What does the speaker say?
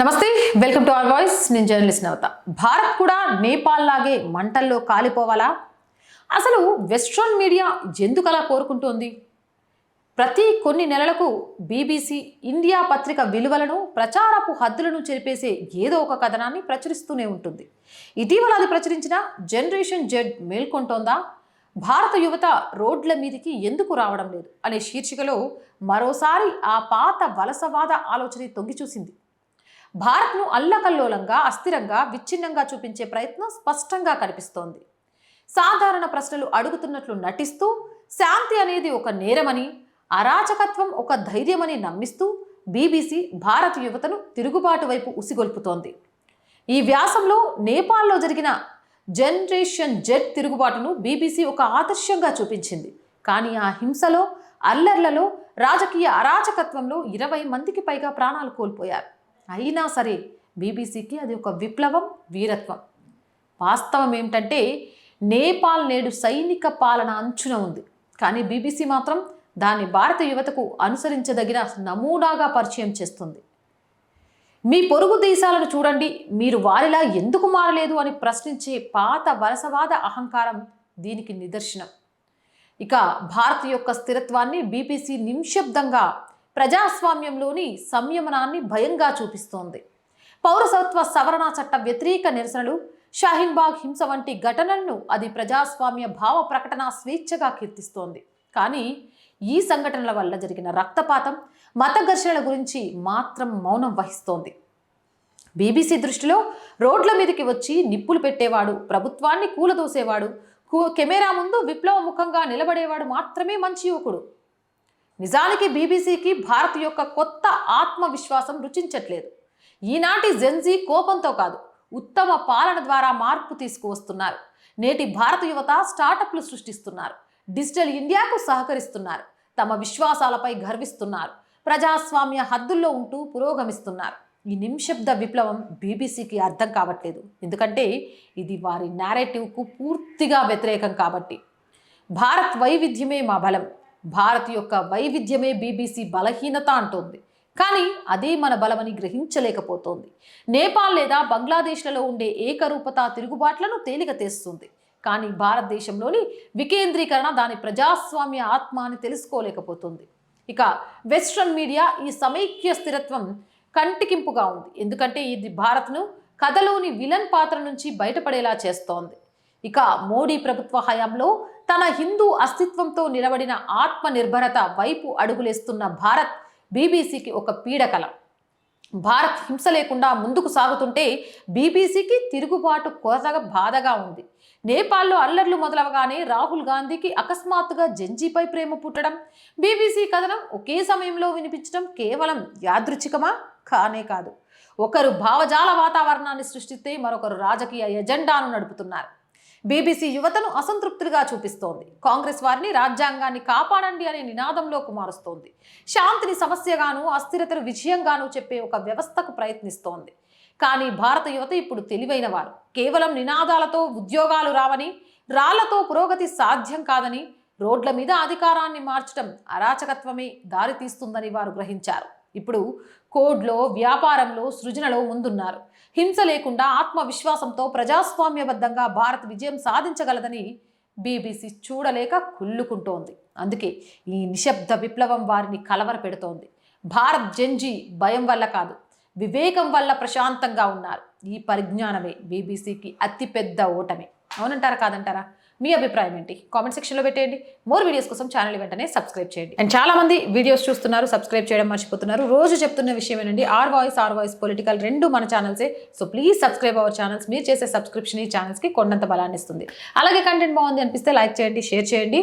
నమస్తే welcome to our voice. నేను journalist Navata. Bharat కూడా నేపాల్ లాగే మంటల్లో కాలిపోవాలా? అసలు వెస్ట్రన్ మీడియా ఎందుకు అలా కోరుకుంటోంది? ప్రతి కొన్ని నెలలకు బీబీసీ ఇండియా పత్రిక విలువలను ప్రచారపు హద్దులను చెరిపేసే ఏదో ఒక కథనాన్ని ప్రచురిస్తూనే ఉంటుంది. ఇటీవల అది ప్రచురించిన జనరేషన్ జెడ్ మేల్కొంటోందా? భారత యువత రోడ్ల మీదికి ఎందుకు రావడం లేదు? అనే శీర్షికలో మరోసారి ఆ పాత వలసవాద ఆలోచన తొంగి చూసింది. భారత్ను అల్లకల్లోలంగా అస్థిరంగా విచ్ఛిన్నంగా చూపించే ప్రయత్నం స్పష్టంగా కనిపిస్తోంది. సాధారణ ప్రశ్నలు అడుగుతున్నట్లు నటిస్తూ శాంతి అనేది ఒక నేరమని అరాచకత్వం ఒక ధైర్యమని నమ్మిస్తూ బీబీసీ భారత యువతను తిరుగుబాటు వైపు ఉసిగొల్పుతోంది. ఈ వ్యాసంలో నేపాల్లో జరిగిన జనరేషన్ జెడ్ తిరుగుబాటును బీబీసీ ఒక ఆదర్శంగా చూపించింది. కానీ ఆ హింసలో అల్లర్లలో రాజకీయ అరాచకత్వంలో ఇరవై మందికి పైగా ప్రాణాలు కోల్పోయారు. అయినా సరే బీబీసీకి అది ఒక విప్లవం వీరత్వం. వాస్తవం ఏమిటంటే నేపాల్ నేడు సైనిక పాలన అంచున ఉంది. కానీ బీబీసీ మాత్రం దాన్ని భారత యువతకు అనుసరించదగిన నమూనాగా పరిచయం చేస్తుంది. మీ పొరుగు దేశాలను చూడండి మీరు వారిలా ఎందుకు మారలేదు అని ప్రశ్నించే పాత వలసవాద అహంకారం దీనికి నిదర్శనం. ఇక భారత్ యొక్క స్థిరత్వాన్ని బీబీసీ నింశబ్దంగా ప్రజాస్వామ్యంలోని సంయమనాన్ని భయంగా చూపిస్తోంది. పౌరసత్వ సవరణ చట్ట వ్యతిరేక నిరసనలు షాహీన్బాగ్ హింస వంటి ఘటనలను అది ప్రజాస్వామ్య భావ ప్రకటన స్వేచ్ఛగా కీర్తిస్తోంది. కానీ ఈ సంఘటనల వల్ల జరిగిన రక్తపాతం మత ఘర్షణల గురించి మాత్రం మౌనం వహిస్తోంది. బీబీసీ దృష్టిలో రోడ్ల మీదకి వచ్చి నిప్పులు పెట్టేవాడు ప్రభుత్వాన్ని కూలదోసేవాడు కెమెరా ముందు విప్లవముఖంగా నిలబడేవాడు మాత్రమే మంచి యువకుడు. నిజానికి బీబీసీకి భారత్ యొక్క కొత్త ఆత్మవిశ్వాసం రుచించట్లేదు. ఈనాటి జెన్జీ కోపంతో కాదు ఉత్తమ పాలన ద్వారా మార్పు తీసుకువస్తున్నారు. నేటి భారత యువత స్టార్టప్లు సృష్టిస్తున్నారు. డిజిటల్ ఇండియాకు సహకరిస్తున్నారు. తమ విశ్వాసాలపై గర్విస్తున్నారు. ప్రజాస్వామ్య హద్దుల్లో ఉంటూ పురోగమిస్తున్నారు. ఈ నిమిషబ్ద విప్లవం బీబీసీకి అర్థం కావట్లేదు. ఎందుకంటే ఇది వారి నేరేటివ్కు పూర్తిగా వ్యతిరేకం కాబట్టి. భారత్ వైవిధ్యమే మా బలం. భారత్ యొక్క వైవిధ్యమే బీబీసీ బలహీనత అంటోంది. కానీ అదే మన బలమని గ్రహించలేకపోతోంది. నేపాల్ లేదా బంగ్లాదేశ్లలో ఉండే ఏకరూపత తిరుగుబాట్లను తేలిక తెస్తుంది. కానీ భారతదేశంలోని వికేంద్రీకరణ దాని ప్రజాస్వామ్య ఆత్మ అని తెలుసుకోలేకపోతుంది. ఇక వెస్ట్రన్ మీడియా ఈ సమైక్య స్థిరత్వం కంటికింపుగా ఉంది. ఎందుకంటే ఇది భారత్ను కథలోని విలన్ పాత్ర నుంచి బయటపడేలా చేస్తోంది. ఇక మోడీ ప్రభుత్వ హయాంలో తన హిందూ అస్తిత్వంతో నిలబడిన ఆత్మ నిర్భరత వైపు అడుగులేస్తున్న భారత్ బీబీసీకి ఒక పీడకల. భారత్ హింస లేకుండా ముందుకు సాగుతుంటే బీబీసీకి తిరుగుబాటు కొరతగా బాధగా ఉంది. నేపాల్లో అల్లర్లు మొదలవగానే రాహుల్ గాంధీకి అకస్మాత్తుగా జంజీపై ప్రేమ పుట్టడం బీబీసీ కథనం ఒకే సమయంలో వినిపించడం కేవలం యాదృచ్ఛికమా? కానే కాదు. ఒకరు భావజాల వాతావరణాన్ని సృష్టిస్తే మరొకరు రాజకీయ ఎజెండాను నడుపుతున్నారు. బీబీసీ యువతను అసంతృప్తులుగా చూపిస్తోంది. కాంగ్రెస్ వారిని రాజ్యాంగాన్ని కాపాడండి అనే నినాదంలోకి మారుస్తోంది. శాంతిని సమస్యగాను అస్థిరతను విజయంగాను చెప్పే ఒక వ్యవస్థకు ప్రయత్నిస్తోంది. కానీ భారత యువత ఇప్పుడు తెలివైన వారు. కేవలం నినాదాలతో ఉద్యోగాలు రావని రాళ్ళతో పురోగతి సాధ్యం కాదని రోడ్ల మీద అధికారాన్ని మార్చడం అరాచకత్వమే దారితీస్తుందని వారు గ్రహించారు. ఇప్పుడు కోడ్లో వ్యాపారంలో సృజనలో ముందున్నారు. హింస లేకుండా ఆత్మవిశ్వాసంతో ప్రజాస్వామ్యబద్ధంగా భారత్ విజయం సాధించగలదని బీబీసీ చూడలేక కుళ్ళుకుంటోంది. అందుకే ఈ నిశ్శబ్ద విప్లవం వారిని కలవర పెడుతోంది. భారత్ జంజీ భయం వల్ల కాదు వివేకం వల్ల ప్రశాంతంగా ఉన్నారు. ఈ పరిజ్ఞానమే బీబీసీకి అతిపెద్ద ఓటమి. అవునంటారా కాదంటారా? మీ అభిప్రాయం ఏంటి? కామెంట్ సెక్షన్లో పెట్టేయండి. మోర్ వీడియోస్ కోసం ఛానల్ వెంటనే సబ్స్క్రైబ్ చేయండి. అండ్ చాలామంది వీడియోస్ చూస్తున్నారు సబ్స్క్రైబ్ చేయడం మర్చిపోతున్నారు. రోజు చెప్తున్న విషయం ఏంటండి? R voice R voice political రెండు మన ఛానల్సే so please subscribe our channels మీరు చేసే సబ్స్క్రిప్షన్ ఈ ఛానల్స్కి కొండంత బలాన్ని ఇస్తుంది. అలాగే కంటెంట్ బాగుంది అనిపిస్తే లైక్ చేయండి షేర్ చేయండి.